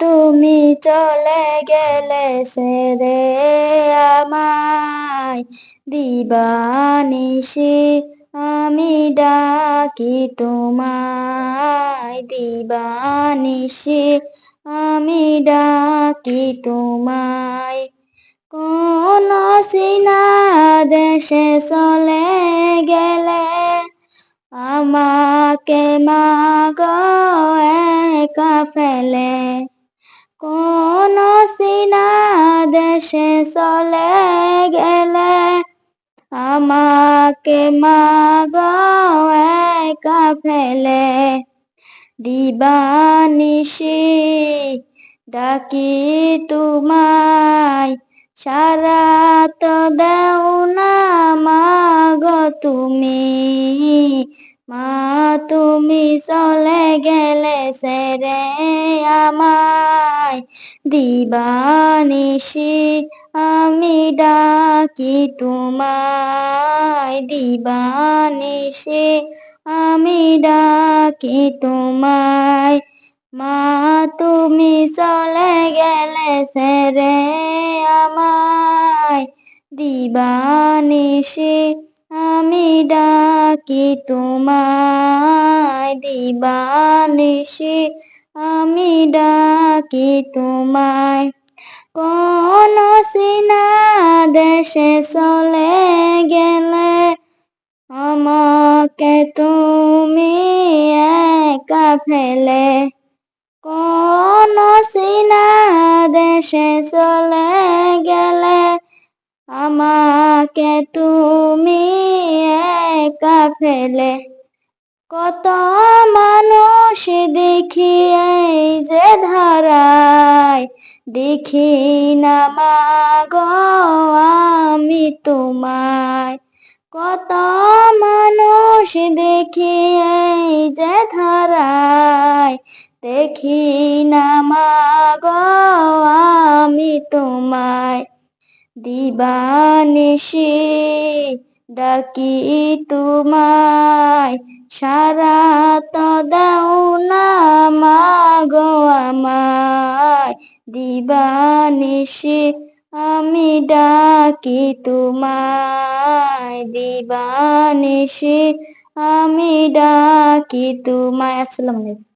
তুমি চলে গেলে সেরে আমায়। দিবানিশি আমি ডাকি তোমায়। দিবানিশি আমি ডাকি তোমায়। কোন সিনা দেশে চলে গেলে আমাকে মাগ একা ফেলে। কোন সিনা দেশে চলে গেলে আমাকে মাগ একা ফেলে। দিবানিশি ডাকি তোমায়, সারা তো দেও না মাগ তুমি। মা, তুমি চলে গেলে, সেরে আমায় দিবানিশি আমি ডাকি তোমায়। দিবানিশি আমি ডাকি তোমায়। মা, তুমি চলে গেলে সেরে আমায়। দিবানিশি আমি ডাকি তোমায়। দিবানিশি আমি ডাকি তোমায়। কোন সিনা দেশে চলে গেলে আমাকে তুমি একা ফেলে। কোন সিনা দেশে চলে গেলে আমাকে তুমি একা ফেলে। কত মানুষ দেখি এই যে ধারায়। দেখি না মাগো আমি তোমায়। কত মানুষ দেখি এই যে ধারায়। দেখি না মাগো আমি তোমায়। দিবানিশি ডাকি তোমায়, সারা তো দাও না মাগো আমায়। দিবানিশি আমি ডাকি তোমায়, দিবানিশি আমি ডাকি তোমায়। আসসালামু আলাইকুম।